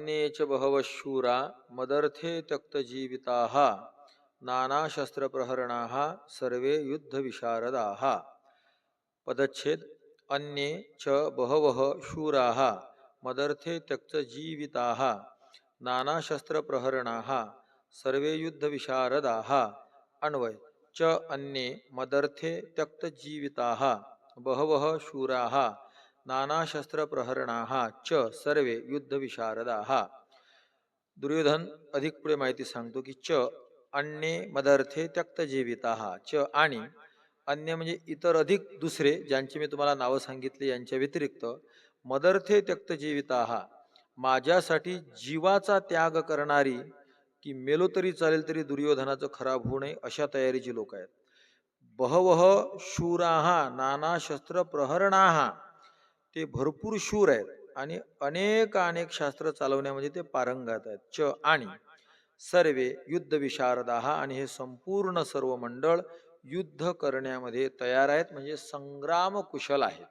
अन्ये च बहवः शूरा मदर्थे त्यक्तजीविताः नानाशस्त्रप्रहरणाः सर्वे युद्धविशारदाः। पदच्छेद अन्ये च बहवः शूराः मदर्थे त्यक्तजीविताः नानाशस्त्रप्रहरणाः सर्वे युद्धविशारदाः। अन्वय च अन्ये मदर्थे त्यक्तजीविताः बहवः शूराः। नानाशस्त्रप्रहरणा च सर्वे युद्धविशारदाः। दुर्योधन अधिक पुढे माहिती सांगतो की च अन्ये मदर्थे त्यक्तजीविताः। च आणि अन्य म्हणजे इतर अधिक दुसरे ज्यांची मी तुम्हाला नावं सांगितली यांच्या व्यतिरिक्त मदर्थे त्यक्तजीविताः। माझ्यासाठी जीवाचा त्याग करणारी की मेलो तरी चालेल तरी दुर्योधनाचं खराब होऊ नये अशा तयारीची लोक आहेत। बहवह शूराः नाना शस्त्र प्रहरणाः ते भरपूर शूर आहेत. आणि अनेक अनेक शास्त्र चालवण्यामध्ये ते पारंगत आहेत. च आणि. सर्वे युद्ध विशारदाहा आणि हे संपूर्ण सर्व मंडळ युद्ध करण्यामध्ये तयार आहेत. म्हणजे संग्राम कुशल आहेत.